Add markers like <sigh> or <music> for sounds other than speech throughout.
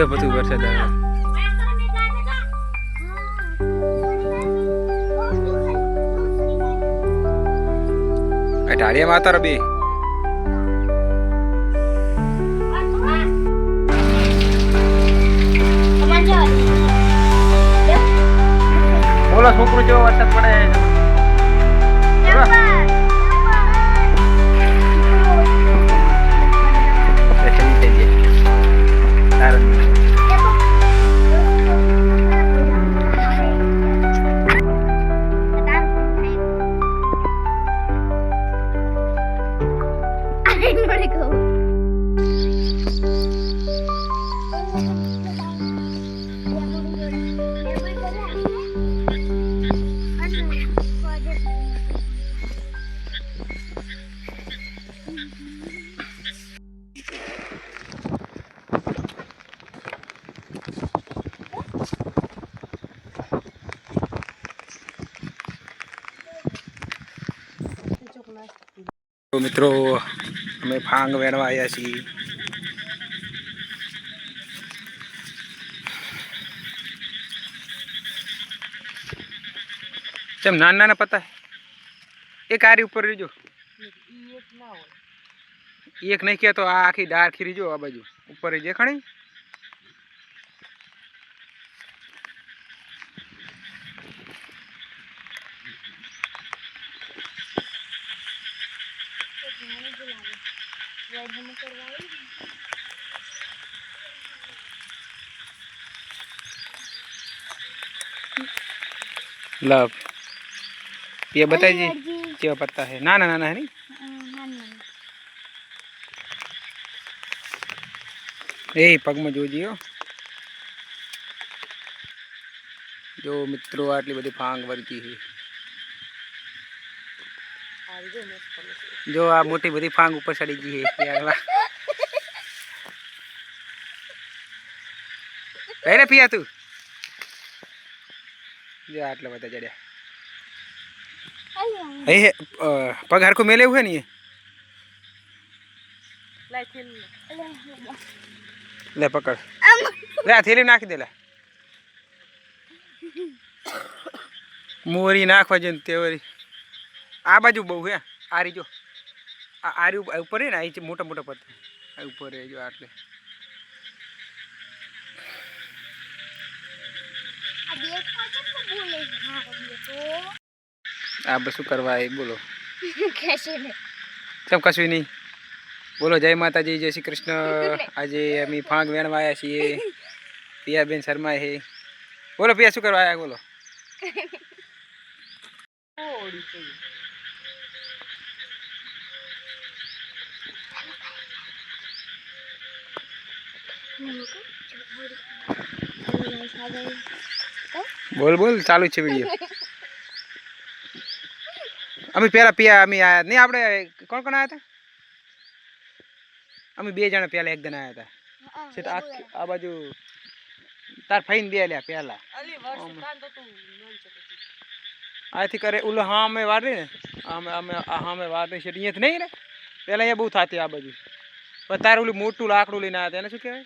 જો બધું વરસાદ આવે આ માતા રબી. બોલો છોકરું જેવો વરસાદ પડે? ફાંગ વેણવા આવ્યા છીએ. ચમ નાના નાના પત્તા એક આરી ઉપર રીજો એક નહીં કહેતો આ આખી ડાર ખીરી જો આ બાજુ. ઉપર જે ખણી. લવ ये बताइए કેવા પત્તા છે નાના નાના હે નહીં એ પગમાં જોજી હો જો મિત્રો આટલી બધી ફાંગ વળગી છે જો આ મોટી બધી ફાંગ ઉપર ચડી ગઈ છે યાર કઈ રે પિયા તું જો આટલા બધા ચડ્યા. હે પગ હરખું મેલે એવું હે ને એ? લે. પકડ. લે આ થેલી નાખી દે લે. મોરી નાખવા જોઈએ તેવરી. આ બાજુ બહુ હે આરી જો આ આરી ઉપર- ને અહીં મોટા મોટા પત્તા આ ઉપર રહેજો જો આટલે. આ બધું કરવા એ બોલો કેમ કશું નહીં બોલો જય માતાજી જય શ્રી કૃષ્ણ આજે અમે ફાંગ વેણવા આવ્યા છીએ પિયાબેન શર્મા હે બોલો પિયા શું કરવા આવ્યા બોલો બોલ બોલ ચાલુ જ છે વિડીયો અમે પેલા પિયા અમે આયા નહીં આપણે કોણ કોણ આવ્યા હતા અમે બે જણા પેલા એક જણા આવ્યા હતા છે તો આ આ બાજુ તાર ફઈને બે લ્યા પેલા આથી કરે ઓલો હા અમે વાળી ને અમે અમે આ હા અમે વાળી છે અહીંયાથી નહીં ને પેલા અહીંયા બહુ થતી આ બાજુ પણ તારે ઓલું મોટું લાકડું લઈને આવ્યા હતા એને શું કહેવાય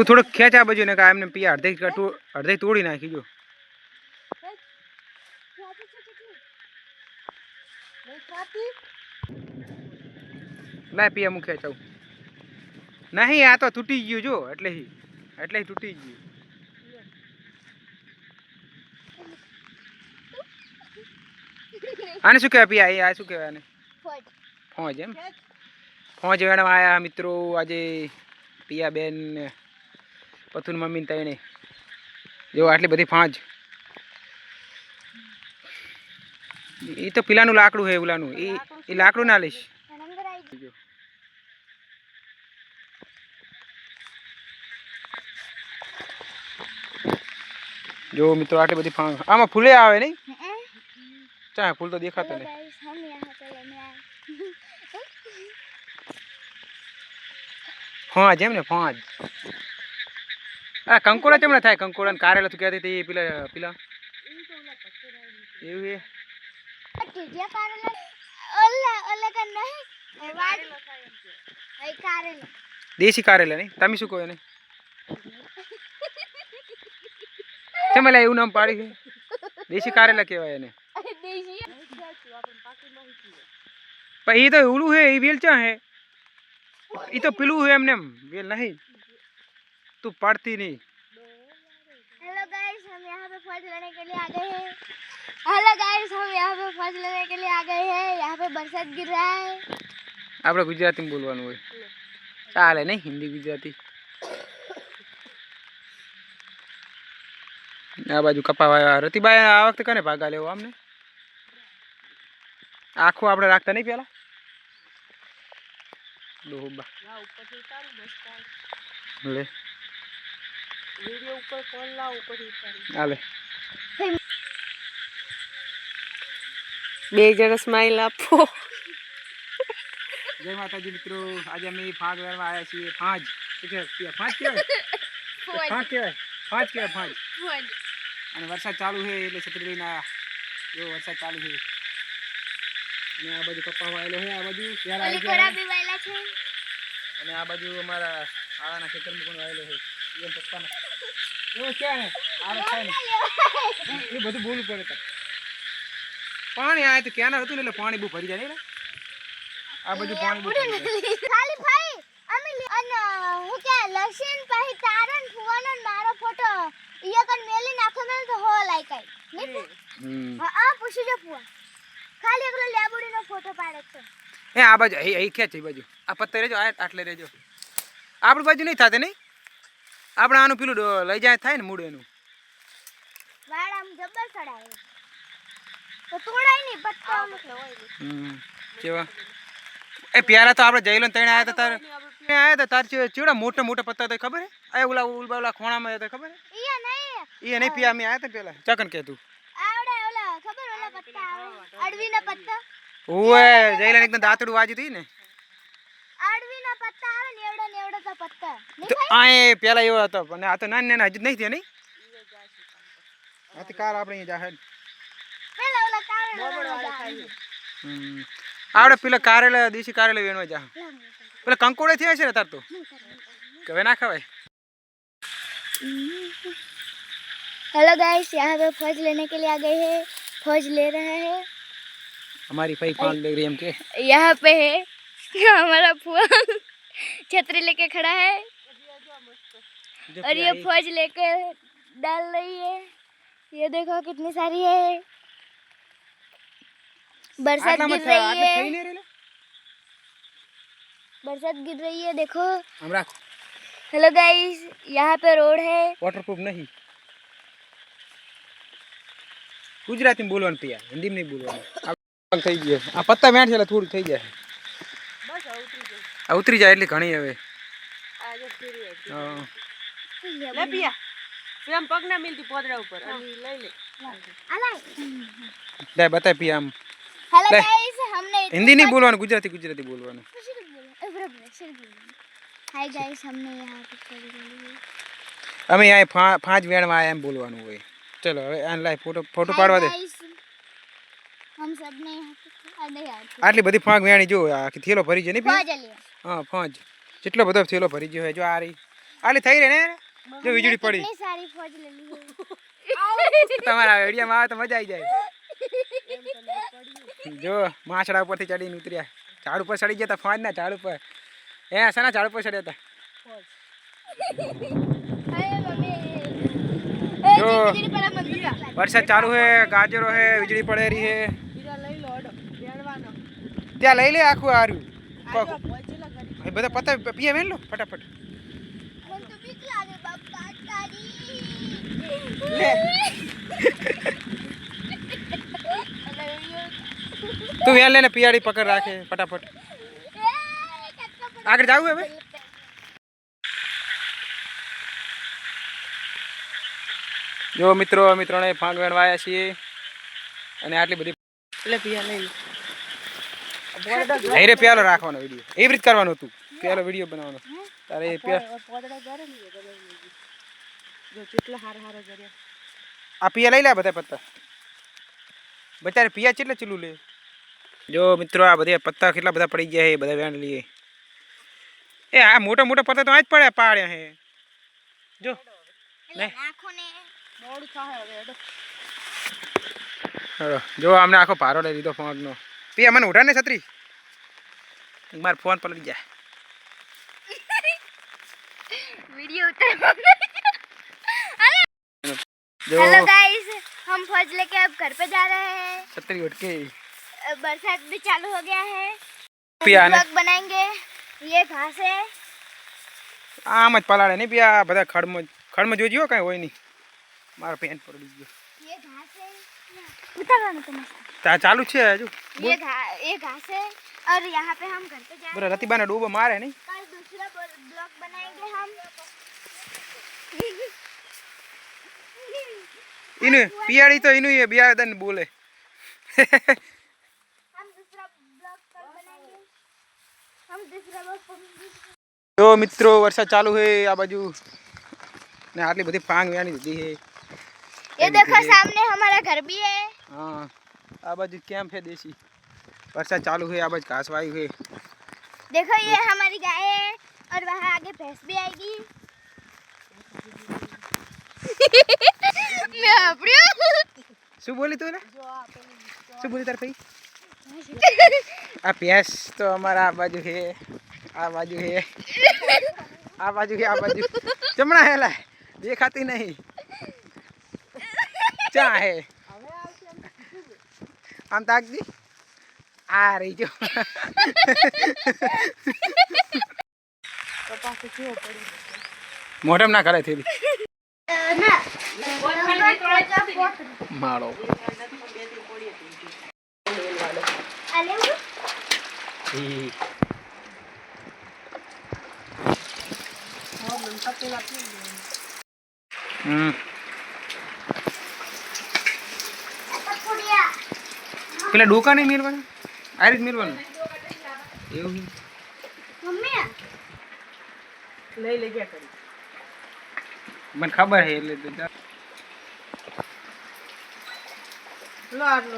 તું થોડોક ખેંચ આ બાજુ ને કા એમને પિયા અડધે અડધે તોડી નાખી જો. ના પિયા હું ખેંચાવું નહીં, આ તો તૂટી ગયું જો, એટલે એટલે તૂટી ગયું. આને શું કહેવાય પિયા એ આ શું કહેવાય આને? ફોજ. એમ? ફોજ મેડમ આયા મિત્રો, આજે પિયાબેન પથુન મમ્મી તૈણે જો આટલી બધી ફાંજ. એ તો પેલાનું લાકડું હે ઓલાનું એ લાકડું ના લઈશ. જો મિત્રો, આટલી બધી ફાંગ આમાં ફૂલે આવે નહીં? ચા ફૂલ તો દેખાતા નહીં. ફાંજ એમ ને ફાંજ. આ કંકોડા ચમણે થાય? કંકોડા ને કારેલા તું કહેતી હતી પેલા પેલા? એવું એ દેશી કારેલા નહીં? તમે શું કહો એને? તમે એવું નામ પાડી છે? દેશી કારેલા કહેવાય એને. પણ એ તો ઓલું હે એ વેલ ચા હે? એ તો પેલું હે એમને એમ, વેલ નહીં. તું પાડતી નહીં हेलो गाइस हम यहाँ पे फल लेने के लिए आ गए हैं हेलो गाइस हम यहाँ पे फल लेने के लिए आ गए हैं यहाँ पे बरसात गिर रहा है આપણે ગુજરાતીમાં બોલવાનું હોય ચાલે નહીં હિન્દી ગુજરાતી આ બાજુ કપાવા રતિબાઈ આ વખતે કને ભાગા લેવો આમને આખું આપણે રાખતા નહીં પેલા ડોહબા લે હાલે બે જણા સ્માઈલ આપો જય માતાજી મિત્રો આજે અમે ફાંજ વેરવા આવ્યા છીએ ફાંજ શું કહેવાય? ફાંજ કહેવાય ફાંજ કહેવાય ફાંજ કહેવાય ફાંજ અને વરસાદ ચાલુ છે એટલે છત્રી લઈને આવ્યા જો વરસાદ ચાલુ છે અને આ બાજુ કપ્પા વાયેલો છે આ બાજુ ક્યારે આવી ઓલી ગયા કોડા બી વાયલા છે અને આ બાજુ અમારા આળાના ખેતરમાં પણ વાયેલો છે એમ પપ્પાના એ બધું બોલવું પડે પાણી આ તો ક્યાં હતું ને એટલે પાણી બહુ ભરી જાય. ને? આ બધું પાણી બહુ ખાલી ભાઈ અમે અને હું કે લસીન પાહી તારન ફુવાનો મારો ફોટો ઈયા કન મેલી નાખો મેલ તો હો લાઈ કઈ ની હમ. હા આ પૂછી જો પુઆ ખાલી એકલો લેબુડીનો ફોટો પાડે છે. એ આ બાજુ એ એ ખેંચ એ બાજુ. આ પત્તે રેજો આટલે રેજો આપણી બાજુ નહીં થાતે નહીં? આપણે આનું પેલું લઈ જાય થાય ને મૂળ એનું વાળ આમ જબર ચડાવે. તો તોડાય નહીં પત્તો આમ હમ કેવા? એ પ્યારા તો આપણે જઈલો તઈને આવ્યા હતા તાર. આવ્યા હતા તાર ચેવડા મોટા મોટા પત્તા તો ખબર હે? આ ઓલા ઉલબા ઓલા ખોણામાં હતા ખબર ઈ નહીં. હે એ નહીં પિયા અમે આવ્યા હતા પેલા. ચકન કે તું? આવડે ઓલા ખબર ઓલા પત્તા આવે? અડવીના પત્તા? ઓએ જઈલાને એકદમ દાંતડું વાજી હતી ને. અડવીના પત્તા આવે ને એવડા ને એવડા તો પત્તા તો આ એ પેલા એવો હતો પણ આ તો નાની નાના હજી જ નહીં થયા નહીં આ તો કાલ આપણે અહીંયા જાહેર પેલા ઓલા કાવડ હમ આપણે પેલા કારેલા દેશી કારેલા વેણવા જા પેલા કંકોડે થયા છે ને તાર તો કે હવે ના ખવાય हेलो गाइस यहाँ पे फौज लेने के लिए आ गए हैं फौज ले रहे हैं અમારી ભાઈ પાંચ ले रही એમ કે यहाँ पे है हमारा फुआ छतरी लेके खड़ा है જો और ये फौज लेके डाल रही है ये देखो कितनी सारी है बरसात આટલામાં गिर જ रही આટલે है થઈ ને રેલે बरसात गिर रही है देखो આમ રાખ हेलो गाइस यहाँ पे रोड है વોટરપ્રૂફ નહીં ગુજરાતીમાં બોલવાનું પિયા હિન્દીમાં નહીં બોલવાનું આ થઈ ગયો આ પત્તા મેળ છે એટલે થોડું થઈ જાય આ ઉતરી જાય એટલે ઘણી હવે હા. લે પિયા તું આમ પગ ના મિલતી પોદરા ઉપર અને લઈ લે લે બતાય પિયા આમ हेलो ले। गाइस हमने હિન્દી નહીં બોલવાનું ગુજરાતી ગુજરાતી બોલવાનું हाय गाइस हमने यहाँ पे फौज ले ली है અમે અહીંયા ફા- પાંચ વેણમાં આયા એમ બોલવાનું હોય ચલો હવે આ લાય ફોટો ફોટો પાડવા દે આટલી બધી ફાંક વેણી જો આખી થેલો ભરી છે ને હા. ફોજ. જેટલો બધો થેલો ભરી ગયો છે જો આ રહી. આટલી થઈ રહે ને જો વીજળી પડી. <laughs> તમારા એડિયામાં આવે તો મજા આવી જાય. જો માછડા ઉપરથી ચડીને ઉતર્યા. ઝાડ ઉપર ચડી ગયા હતા ફોજ ના ઝાડ ઉપર. એ શાના ઝાડ ઉપર ચડ્યા હતા જો વરસાદ ચાલુ હે ગાજરો હે વીજળી પડે રહી હે. ત્યાં લઈ લે આખું હાર્યું એ બધા પતા પીએ મેં લો ફટાફટ. તું વેલ લઈને પિયાડી પકડ રાખે ફટાફટ. આગળ જવું હવે જો મિત્રો મિત્રોને ફાંક વેણવાયા છીએ. અને આટલી બધી એટલે પિયા લઈ ધૈર્ય પેલો રાખવાનો વીડિયો. એવી રીત કરવાનો હતું પેલો વીડિયો બનાવવાનો. તારે એ આ પિયા લઈ લે બધા પત્તા. બચારે પિયા ચેટલે ચીલું લે? જો મિત્રો આ બધા પત્તા કેટલા બધા પડી ગયા છે બધા વેણ લઈએ. એ આ મોટા મોટા પત્તા તો આ જ પડ્યા પાડ્યા હે જો. જો અમને આખો ભારો લઈ લીધો ફોનનો. પિયા મને ઉઠા ને છત્રી મારો ફોન પલટી જાય वीडियो उतर જો हेलो गाइस हम फौज लेके अब घर पे जा रहे हैं છત્રી ઉઠકે अ, बरसात भी चालू हो गया है पिया ने- ब्लॉग बनाएंगे ये घास है આમ જ પલાળે નહીં પિયા બધા ખડમાં ખડમાં જોજો કાંઈ હોય નહીં મારો પેન્ટ પડી ગયો ये घास है उतारो ना तुम તા ચાલુ જ છે હજુ ये घा ये घास है और यहाँ पे हम घर पे जा रहे બરા રતિબાને ડૂબો મારે નહીં हैं कल दूसरा ब्लॉग बनाएंगे हम એનું પિયાળી તો એનું એ બિયા દન બોલે हम दूसरा ब्लॉग कल बनाएंगे हम दूसरा ब्लॉग જો મિત્રો વરસાદ ચાલુ છે આ બાજુ ને આટલી બધી ફાંગ વ્યાની દીધી છે ये देखो सामने हमारा घर भी है હા આ બાજુ કેમ્પ છે દેશી વરસાદ ચાલુ છે આ બાજુ ઘાસ વાયુ છે देखो ये हमारी गाय है और वहाँ आगे भैंस भी आएगी <laughs> मैं अपनी શું બોલી તું એને શું બોલી તાર ભાઈ આ ભેંસ તો અમારા આ બાજુ છે આ બાજુ છે <laughs> આ બાજુ છે આ બાજુ ચમણા હેલા દેખાતી નહીં ચા હે આમ તાકજી આ રહી જો તો પાછું કેવો પડી મોઢમ ના કરે થેલી માળો હમ પેલા ડોકા નહીં મેળવાનું આ રીત મેળવાનું એવું મમ્મી લઈ લઈ ગયા કરી મને ખબર છે એટલે તો લો આટલો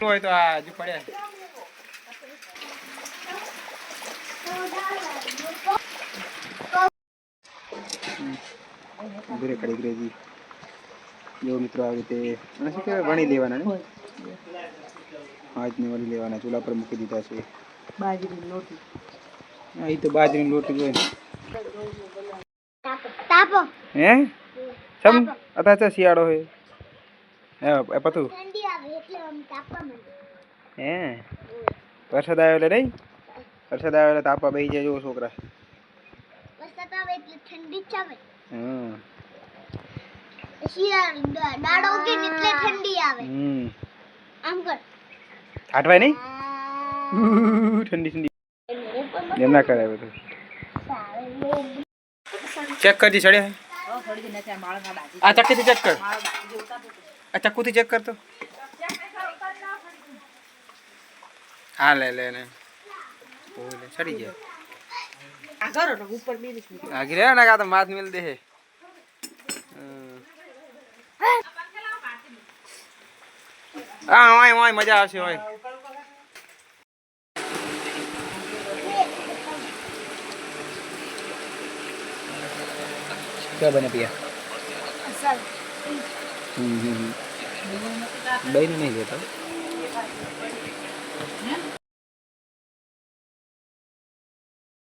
હોય તો આ હજુ પડ્યા બ્રેક કરી ગ્રેજી જો મિત્રો આવી રીતે અને શું કહેવાય વણી લેવાના ને? હાથને વણી લેવાના ચૂલા પર મૂકી દીધા છે. બાજરીનું લોટું. હા એ તો બાજરીનું લોટું જોઈએ તાપો. હે? સમ અતા છે શિયાળો હે. હે પતુ. ઠંડી આવે એટલે આમ તાપવા હે? વરસાદ આવ્યો એટલે નહીં? વરસાદ આવ્યો એટલે તાપવા બેસી જાય જો છોકરા. વરસાદ આવે એટલે ઠંડી ચાવે હમ. શિયાળ દાડો ઉગે ને એટલે ઠંડી આવે હમ આમ કર આટવાય નહીં ઠંડી ઠંડી એમ ના કરાય બધું ચેક કરજી ચડ્યા આ ચક્કીથી ચેક કર આ ચક્કુથી ચેક કર તો હા લે લે ને ઓ લે ચડી ગયા આ કરો ને ઉપર મિનિટ મૂકી આગી રહ્યા ને કા તો માથ મિલ દે હે હા હોય હોય મજા આવશે હોય क्या बने पिया અસલ हम्म हम्म दही नहीं देता